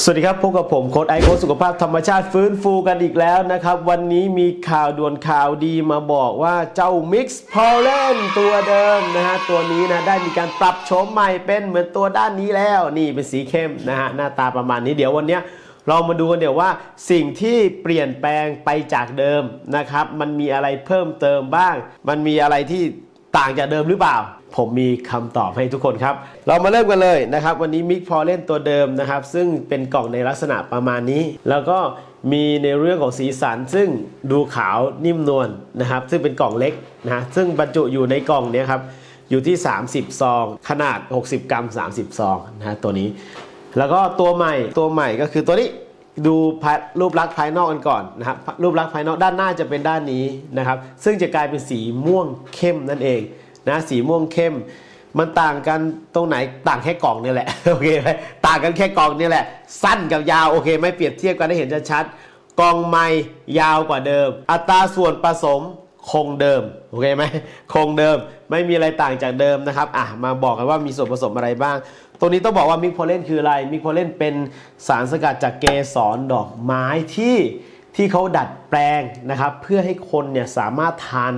สวัสดีครับพบกับผมโค้ดไอโค้ดสุขภาพธรรมชาติฟื้นฟูกันอีกแล้วนะครับ วันนี้มีข่าวด่วนข่าวดีมาบอกว่าเจ้า Mix p o l l e n ตัวเดิมนะฮะตัวนี้นะได้มีการปรับโฉมใหม่เป็นเหมือนตัวด้านนี้แล้ว นี่เป็นสีเข้มนะฮะหน้าตาประมาณนี้เดี๋ยววันนี้เรามาดูกันเดี๋ยวว่าสิ่งที่เปลี่ยนแปลงไปจากเดิมนะครับ มันมีอะไรเพิ่มเติมบ้าง มันมีอะไรที่ต่างจากเดิมหรือเปล่า ผมมีคำตอบให้ทุกคนครับ เรามาเริ่มกันเลยนะครับ วันนี้มิกพอเล่นตัวเดิมนะครับ ซึ่งเป็นกล่องในลักษณะประมาณนี้ แล้วก็มีในเรื่องของสีสัน ซึ่งดูขาวนิ่มนวลนะครับ ซึ่งเป็นกล่องเล็กนะซึ่งบรรจุอยู่ในกล่องนี้ครับอยู่ที่ 30 ซอง ขนาด 60 กรัม 30 ซองนะตัวนี้ แล้วก็ตัวใหม่ตัวใหม่ก็คือตัวนี้ดูภายรูปลักษณ์ภายนอกกันก่อนนะครับรูปลักษณ์ภายนอกด้านหน้าจะเป็นด้านนี้นะครับ ซึ่งจะกลายเป็นสีม่วงเข้มนั่นเอง นะสีม่วงเข้ม มันต่างกันตรงไหนต่างแค่กล่องนี่แหละโอเคไหมต่างกันแค่กล่องนี่แหละ สั้นกับยาวโอเคไหม่เปรียบเทียบกันให้เห็นชัดๆกล่องใหม่ยาวกว่าเดิม อัตราส่วนผสมคงเดิมโอเคไหมคงเดิมไม่มีอะไรต่างจากเดิมนะครับอะมาบอกกันว่ามีส่วนผสมอะไรบ้าง ตัวนี้ต้องบอกว่ามิกโพเลนคืออะไรมิกโพเลนเป็นสารสกัดจากเกสรดอกไม้ที่ ที่เขาดัดแปลงนะครับเพื่อให้คนเนี่ยสามารถทาน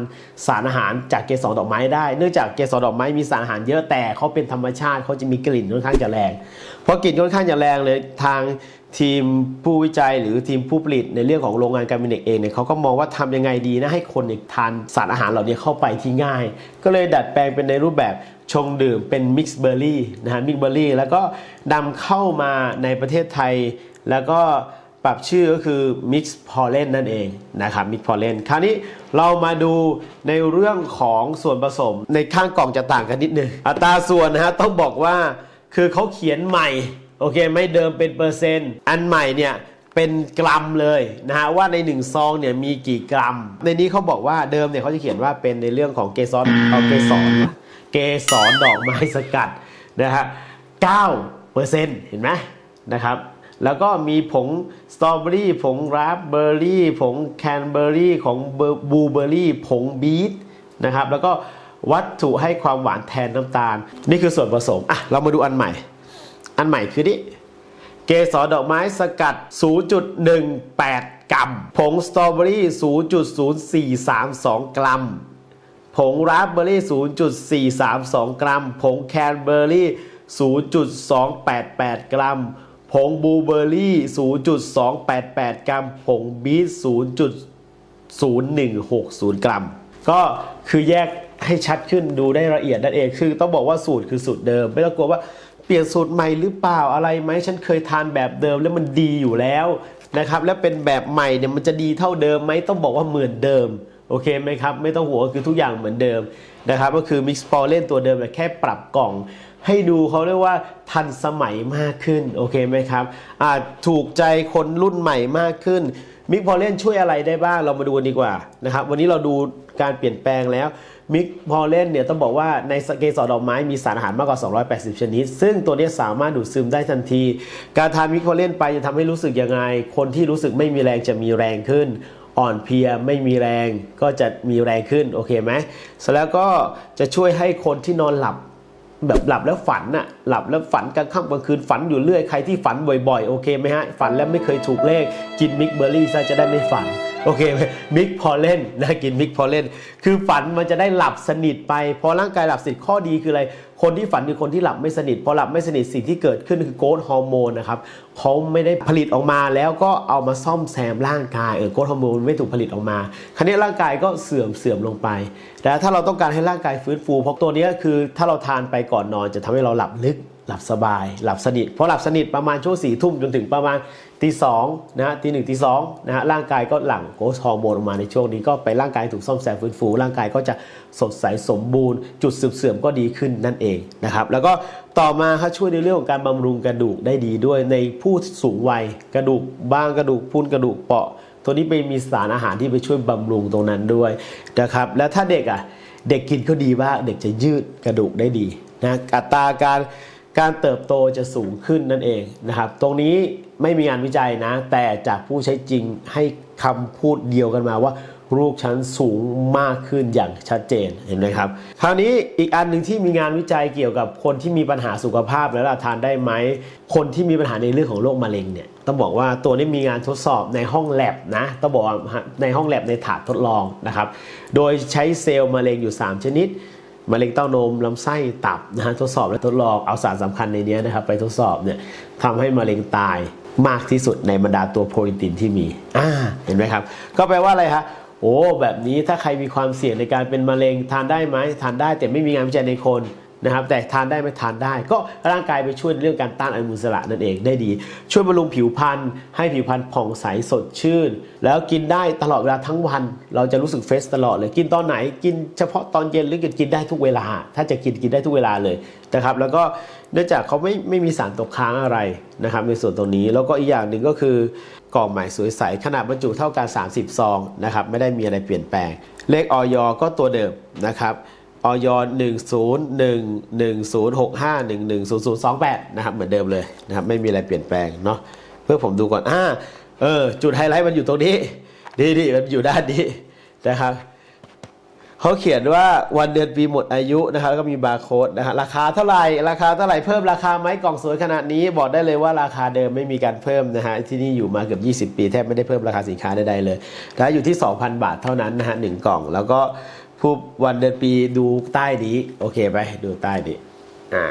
สารอาหารจากเกสรดอกไม้ได้ เนื่องจากเกสรดอกไม้มีสารอาหารเยอะแต่เขาเป็นธรรมชาติเขาจะมีกลิ่นค่อนข้างจะแรงเพราะกลิ่นค่อนข้างจะแรงเลยทางทีมผู้วิจัยหรือทีมผู้ผลิตในเรื่องของโรงงานการมินเนกเองเนี่ยเขาก็มองว่าทำยังไงดีนะให้คนเนี่ยทานสารอาหารเหล่านี้เข้าไปที่ง่าย ก็เลยดัดแปลงเป็นในรูปแบบชงดื่มเป็นมิกซ์เบอร์รี่นะฮะมิกซ์เบอร์รี่แล้วก็นำเข้ามาในประเทศไทยแล้วก็ ปรับชื่อก็คือ Mix Pollen นั่นเองนะครับ Mix Pollen คราวนี้เรามาดูในเรื่องของส่วนผสมในข้างกล่องจะต่างกันนิดนึง อัตราส่วนนะฮะต้องบอกว่าคือเขาเขียนใหม่ โอเคไม่เดิมเป็นเปอร์เซ็นต์ อันใหม่เนี่ยเป็นกรัมเลยนะฮะว่าใน 1 ซองเนี่ยมีกี่กรัม ในนี้เขาบอกว่าเดิมเนี่ยเขาจะเขียนว่าเป็นในเรื่องของเกสรเอาเกสรเกสรดอกไม้สกัดนะฮะ9เปอร์เซ็นต์เห็นไหมนะครับ แล้วก็มีผงสตรอเบอรี่ผงราสเบอร์รี่ผงแคนเบอร์รี่ของบลูเบอร์รี่ผงบีทนะครับแล้วก็วัตถุให้ความหวานแทนน้ำตาล นี่คือส่วนผสมอะเรามาดูอันใหม่ อันใหม่คือนี่เกสรดอกไม้สกัด 0.18 กรัม ผงสตรอเบอรี่ 0.0432 กรัม ผงราสเบอร์รี่ 0.432 กรัม ผงแคนเบอร์รี่ 0.288 กรัม ผงบลูเบอร์รี่ 0.288 กรัม ผงบีท0.0160 กรัม ก็คือแยกให้ชัดขึ้นดูได้ละเอียดนั่นเอง คือต้องบอกว่าสูตรคือสูตรเดิม ไม่ต้องกลัวว่าเปลี่ยนสูตรใหม่หรือเปล่าอะไรไหมฉันเคยทานแบบเดิมแล้วมันดีอยู่แล้วนะครับ แล้วเป็นแบบใหม่เนี่ยมันจะดีเท่าเดิมไหมต้องบอกว่าเหมือนเดิม โอเคไหมครับไม่ต้องหัวงคือทุกอย่างเหมือนเดิมนะครับก็คือ Mix p o l เล่นตัวเดิมแต่แค่ปรับกล่อง ให้ดูเขาเรียกว่าทันสมัยมากขึ้นโอเคไหมครับอ่าถูกใจคนรุ่นใหม่มากขึ้นมิกพอเล่นช่วยอะไรได้บ้างเรามาดูกันดีกว่านะครับวันนี้เราดูการเปลี่ยนแปลงแล้วมิกพอเล่นเนี่ยต้องบอกว่าในสเกสรดอกไม้มีสารอาหารมากกว่า 280 ชนิด ซึ่งตัวนี้สามารถดูดซึมได้ทันที การทานมิกพอเล่นไปจะทำให้รู้สึกยังไง คนที่รู้สึกไม่มีแรงจะมีแรงขึ้น อ่อนเพลียไม่มีแรงก็จะมีแรงขึ้นโอเคไหมเสร็จแล้วก็จะช่วยให้คนที่นอนหลับแบบหลับแล้วฝันน่ะหลับแล้วฝันกลางค่ำกลางคืนฝันอยู่เรื่อยใครที่ฝันบ่อยๆ โอเคไหมฮะ ฝันแล้วไม่เคยถูกเลขกินมิกเบอร์รี่ซะจะได้ไม่ฝัน โอเคไหมมิกพอเล่นนะกินมิกพอเล่น คือฝันมันจะได้หลับสนิทไปพอร่างกายหลับสนิทข้อดีคืออะไร คนที่ฝันคือคนที่หลับไม่สนิทพอหลับไม่สนิทสิ่งที่เกิดขึ้นคือโกรทฮอร์โมนนะครับเขาไม่ได้ผลิตออกมาแล้วก็เอามาซ่อมแซมร่างกายเออโกรทฮอร์โมนไม่ถูกผลิตออกมาคราวนี้ร่างกายก็เสื่อมเสื่อมลงไปแต่ถ้าเราต้องการให้ร่างกายฟื้นฟูเพราะตัวนี้คือถ้าเราทานไปก่อนนอนจะทำให้เราหลับลึก หลับสบาย หลับสนิทพอหลับสนิทประมาณช่วงสี่ทุ่มจนถึงประมาณตีสองนะฮะตีหนึ่งตีสองนะฮะร่างกายก็หลั่งโกรทฮอร์โมนออกมาในช่วงนี้ก็ไปร่างกายถูกซ่อมแซมฟื้นฟูร่างกายก็จะสดใสสมบูรณ์ จุดเสื่อมก็ดีขึ้นนั่นเองนะครับแล้วก็ต่อมาครับช่วยในเรื่องของการบำรุงกระดูกได้ดีด้วยในผู้สูงวัยกระดูกบางกระดูกพรุนกระดูกเปราะ ตัวนี้ไปมีสารอาหารที่ไปช่วยบำรุงตรงนั้นด้วยนะครับแล้วถ้าเด็กอะเด็กกินก็ดีมากเด็กจะยืดกระดูกได้ดีนะอัตราการ การเติบโตจะสูงขึ้นนั่นเองนะครับ ตรงนี้ไม่มีงานวิจัยนะ แต่จากผู้ใช้จริงให้คำพูดเดียวกันมาว่าลูกชั้นสูงมากขึ้นอย่างชัดเจนเห็นไหมครับ คราวนี้อีกอันหนึ่งที่มีงานวิจัยเกี่ยวกับคนที่มีปัญหาสุขภาพแล้วทานได้ไหม คนที่มีปัญหาในเรื่องของโรคมะเร็งเนี่ยต้องบอกว่าตัวนี้มีงานทดสอบในห้องแลบนะต้องบอกว่าในห้องแลบในถาดทดลองนะครับ โดยใช้เซลล์มะเร็งอยู่ 3 ชนิด มะเร็งเต้านมลำไส้ตับนะฮะทดสอบและทดลองเอาสารสำคัญในเนี้ยนะครับไปทดสอบเนี่ยทำให้มะเร็งตายมากที่สุดในบรรดาตัวโปรตีนที่มีอ่าเห็นไหมครับ ก็แปลว่าอะไรคะโอ้แบบนี้ถ้าใครมีความเสี่ยงในการเป็นมะเร็งทานได้ไหมทานได้แต่ไม่มีงานวิจัยในคน นะครับแต่ทานได้ไหมทานได้ ก็ร่างกายไปช่วยเรื่องการต้านอนุมูลอิสระนั่นเองได้ดี ช่วยบำรุงผิวพรรณให้ผิวพรรณผ่องใสสดชื่น แล้วกินได้ตลอดเวลาทั้งวัน เราจะรู้สึกเฟสตลอดเลยกินตอนไหนกินเฉพาะตอนเย็นหรือกินได้ทุกเวลา ถ้าจะกินกินได้ทุกเวลาเลยนะครับแล้วก็เนื่องจากเขาไม่ไม่มีสารตกค้างอะไรนะครับในส่วนตรงนี้แล้วก็อีกอย่างหนึ่งก็คือกล่องใหม่สวยใสขนาดบรรจุเท่ากัน 30 ซองนะครับไม่ได้มีอะไรเปลี่ยนแปลง เลขออยก็ตัวเดิมนะครับ ออย1 0 1 1 0 6 5 1 1 0 0 2 8นะครับเหมือนเดิมเลยนะครับไม่มีอะไรเปลี่ยนแปลงเนาะเพื่อผมดูก่อนอ่าเออจุดไฮไลท์มันอยู่ตรงนี้นี่นี่มันอยู่ด้านนี้นะครับเขาเขียนว่าวันเดือนปีหมดอายุนะครับแล้วก็มีบาร์โค้ดนะฮะราคาเท่าไหร่ราคาเท่าไหร่เพิ่มราคาไหมกล่องสวยขนาดนี้บอกได้เลยว่าราคาเดิมไม่มีการเพิ่มนะฮะที่นี่อยู่มาเกือบ 20 ปีแทบไม่ได้เพิ่มราคาสินค้าใดๆเลยแล้วอยู่ที่ 2,000 บาทเท่านั้นนะฮะหนึ่งกล่องแล้วก็ ผู้วันเดือนปีดูใต้นี้โอเคไปดูใต้นี้อ่า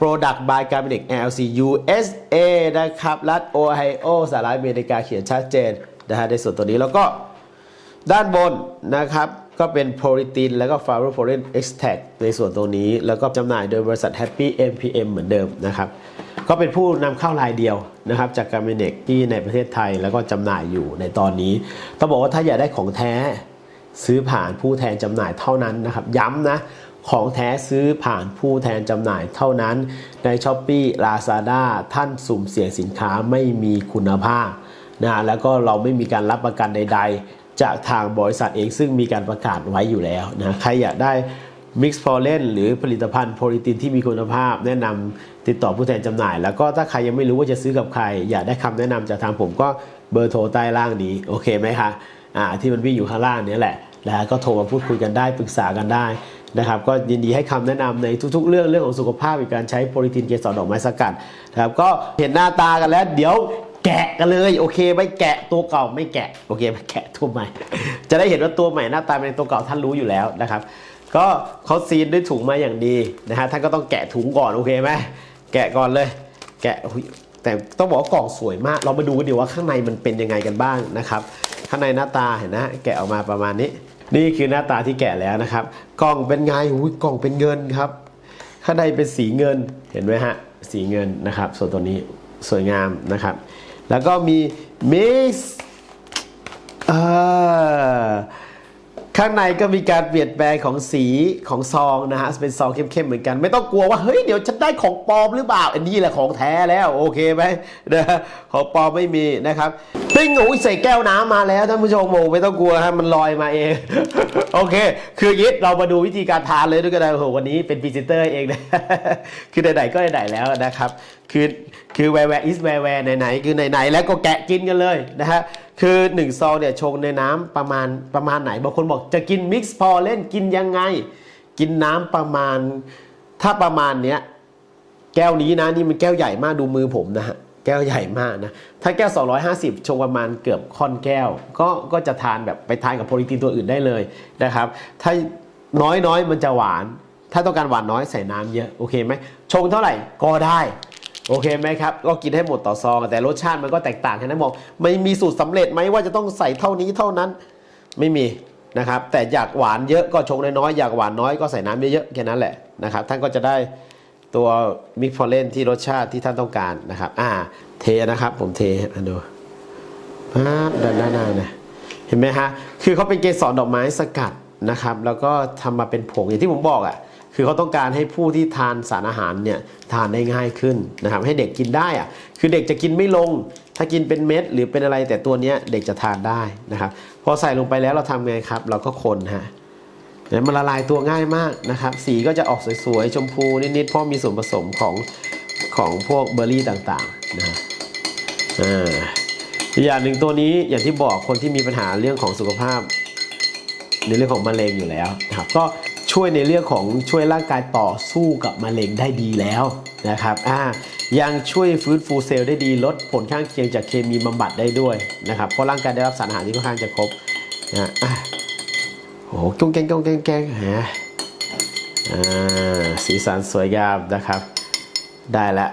Product by g a r m i n e LLC USA นะครับ รัฐโอไฮโอสหรัฐอเมริกาเขียนชัดเจนนะฮะในส่วนตัวนี้แล้วก็ด้านบนนะครับ ก็เป็นโปรตีนแล้วก็ฟาโรโฟเรนเอ็กซ์แทในส่วนตรงนี้ แล้วก็จำหน่ายโดยบริษัท Happy MPM เหมือนเดิมนะครับ ก็เป็นผู้นำเข้ารายเดียวนะครับ จากการเมเนกที่ในประเทศไทยแล้วก็จำหน่ายอยู่ในตอนนี้ ต้องบอกว่าถ้าอยากได้ของแท้ ซื้อผ่านผู้แทนจำหน่ายเท่านั้นนะครับ ย้ำนะของแท้ซื้อผ่านผู้แทนจำหน่ายเท่านั้น ใน s h อ p e e Lazada ท่านสุ่มเสี่ยงสินค้าไม่มีคุณภาพนะแล้วก็เราไม่มีการรับประกันใด ๆ จากทางบริษัทเองซึ่งมีการประกาศไว้อยู่แล้วนะใครอยากได้มิกซ์พอเลนหรือผลิตภัณฑ์โปรตีนที่มีคุณภาพ แนะนำติดต่อผู้แทนจำหน่าย แล้วก็ถ้าใครยังไม่รู้ว่าจะซื้อกับใคร อยากได้คำแนะนำจากทางผมก็เบอร์โทรใต้ล่างนี้โอเคไหมคะอ่าที่มันวิ่งอยู่ข้างล่างนี้แหละ แล้วก็โทรมาพูดคุยกันได้ปรึกษากันได้นะครับก็ยินดีให้คำแนะนำในทุกๆ เรื่องเรื่องของสุขภาพในการใช้โปรตีนเกสรดอกไม้สกัดนะครับก็เห็นหน้าตากันแล้ว เดี๋ยวแกะกันเลยโอเคไม่แกะตัวเก่าไม่แกะโอเคไม่แกะตัวใหม่ จะได้เห็นว่าตัวใหม่หน้าตาเป็นตัวเก่าท่านรู้อยู่แล้วนะครับก็เขาซีนด้วยถุงมาอย่างดีนะฮะท่านก็ต้องแกะถุงก่อนโอเคไหมแกะก่อนเลย แกะแต่ต้องบอกว่ากล่องสวยมาก เรามาดูกันดีว่าข้างในมันเป็นยังไงกันบ้างนะครับ ข้างในหน้าตาเห็นนะแกะออกมาประมาณนี้ นี่คือหน้าตาที่แกะแล้วนะครับ กล่องเป็นไงอุ้ยกล่องเป็นเงินครับ ข้างในเป็นสีเงินเห็นไหมฮะสีเงินนะครับ ส่วนตัวนี้สวยงามนะครับ แล้วก็มีมิสอ่า ข้างในก็มีการเปลี่ยนแปลงของสีของซองนะฮะเป็นซองเข้มๆเหมือนกัน ไม่ต้องกลัวว่าเฮ้ยเดี๋ยวฉันได้ของปลอมหรือเปล่าอันนี้แหละของแท้แล้วโอเคไหมนะของปลอมไม่มีนะครับปิ้งโอ้ยใส่แก้วน้ำมาแล้วท่านผู้ชมโมไม่ต้องกลัวฮะมันลอยมาเองโอเค คือย่างนี้เรามาดูวิธีการทานเลยด้วยกันนะโอ้โหวันนี้เป็นพรีเซนเตอร์เองนะคือไหนๆก็ไหนๆแล้วนะครับ คือคือแวร์แวร์อิสแวร์แวร์ไหนๆคือไหนๆแล้วก็แกะกินกันเลยนะฮะคือ1ซองเนี่ยชงในน้ำประมาณประมาณไหนบางคนบอกจะกินมิกซ์พอเล่นกินยังไง กินน้ำประมาณ ถ้าประมาณเนี้ยแก้วนี้นะนี่มันแก้วใหญ่มากดูมือผมนะฮะแก้วใหญ่มากนะถ้าแก้ว 250 ชงประมาณเกือบค่อนแก้ว ก็ก็จะทานแบบไปทานกับโปรตีนตัวอื่นได้เลยนะครับ ถ้าน้อยน้อยมันจะหวาน ถ้าต้องการหวานน้อยใส่น้ำเยอะโอเคไหมชงเท่าไหร่ก็ได้ โอเคไหมครับ ก็กินให้หมดต่อซองแต่รสชาติมันก็แตกต่างกันนะบอกไม่มีสูตรสำเร็จไหมว่าจะต้องใส่เท่านี้เท่านั้นไม่มีนะครับแต่อยากหวานเยอะก็ชงน้อยๆอยากหวานน้อยก็ใส่น้ำเยอะๆแค่นั้นแหละนะครับท่านก็จะได้ตัวมิกฟอร์เรนที่รสชาติที่ท่านต้องการนะครับอ่าเทนะครับผมเทอันดูปั๊บด้านหน้านะเห็นไหมฮะคือเขาเป็นเกสรดอกไม้สกัดนะครับ แล้วก็ทำมาเป็นผงอย่างที่ผมบอกอะ คือเขาต้องการให้ผู้ที่ทานสารอาหารเนี่ยทานได้ง่ายขึ้นนะครับให้เด็กกินได้อะคือเด็กจะกินไม่ลง ถ้ากินเป็นเม็ดหรือเป็นอะไรแต่ตัวเนี้ยเด็กจะทานได้นะครับพอใส่ลงไปแล้วเราทำไงครับ เราก็คนฮะเนี่ยมันละลายตัวง่ายมากนะครับ สีก็จะออกสวยๆ ชมพูนิดๆ เพราะมีส่วนผสมของของพวกเบอร์รี่ต่างๆนะฮะอ่าอีกอย่างหนึ่งตัวนี้อย่างที่บอกคนที่มีปัญหาเรื่องของสุขภาพ ในเรื่องของมะเร็งอยู่แล้วนะครับ ก็ ช่วยในเรื่องของช่วยร่างกายต่อสู้กับมะเร็งได้ดีแล้วนะครับอ่ายังช่วยฟื้นฟูเซลล์ได้ดีลดผลข้างเคียงจากเคมีบำบัดได้ด้วยนะครับเพราะร่างกายได้รับสารอาหารที่ค่อนข้างจะครบนะอะโอ้โหกุ้งแกงกุ้งแกงแกงฮะอ่าสีสันสวยงามนะครับ ได้แล้ว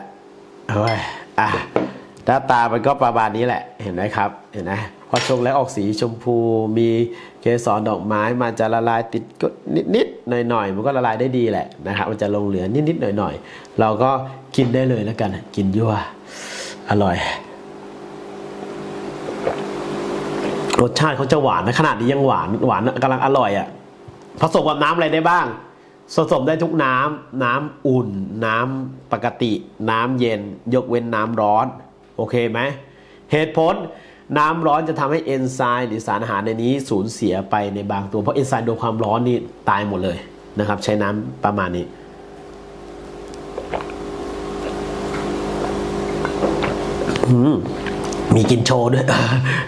เอ้ยอะหน้าตามันก็ประมาณนี้แหละเห็นไหมครับเห็นไหมพอชงแล้วออกสีชมพูมี เกสรดอกไม้มันจะละลายติดก็นิดๆหน่อยๆมันก็ละลายได้ดีแหละนะครับมันจะลงเหลือนิดๆหน่อยๆ เราก็กินได้เลยแล้วกัน กินยั่วอร่อยรสชาติเขาจะหวานนะขนาดนี้ยังหวานหวานกำลังอร่อยอะ่ะผสมกับน้ำอะไรได้บ้างผสมได้ทุกน้ำน้ำอุ่น น้ำปกติ น้ำเย็น ยกเว้นน้ำร้อน โอเคไหมเหตุผล น้ำร้อนจะทำให้เอนไซม์หรือสารอาหารในนี้สูญเสียไปในบางตัว เพราะเอนไซม์โดนความร้อนนี่ตายหมดเลยนะครับ ใช้น้ำประมาณนี้ มีกินโชว์ด้วย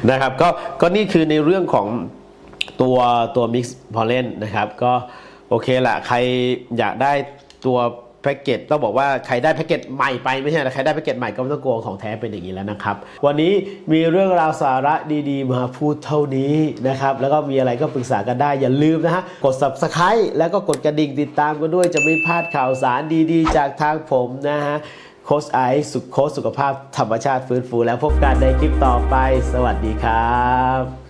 นะครับ ก็ก็นี่คือในเรื่องของตัวตัว Mix p o l l e n นะครับ ก็โอเคละใครอยากได้ตัว แพ็กเกจต้องบอกว่าใครได้แพ็กเกจใหม่ไปไม่ใช่นะใครได้แพ็กเกจใหม่ก็ไม่ต้องกลัวของแท้เป็นอย่างนี้แล้วนะครับ วันนี้มีเรื่องราวสาระดีๆ มาพูดเท่านี้นะครับ แล้วก็มีอะไรก็ปรึกษากันได้อย่าลืมนะฮะกด subscribe แล้วก็กดกระดิ่งติดตามกันด้วยจะไม่พลาดข่าวสารดีๆ จากทางผมนะฮะโค้ชไอซ์สุขโค้ชสุขภาพธรรมชาติฟื้นฟูแล้วพบกันในคลิปต่อไป สวัสดีครับ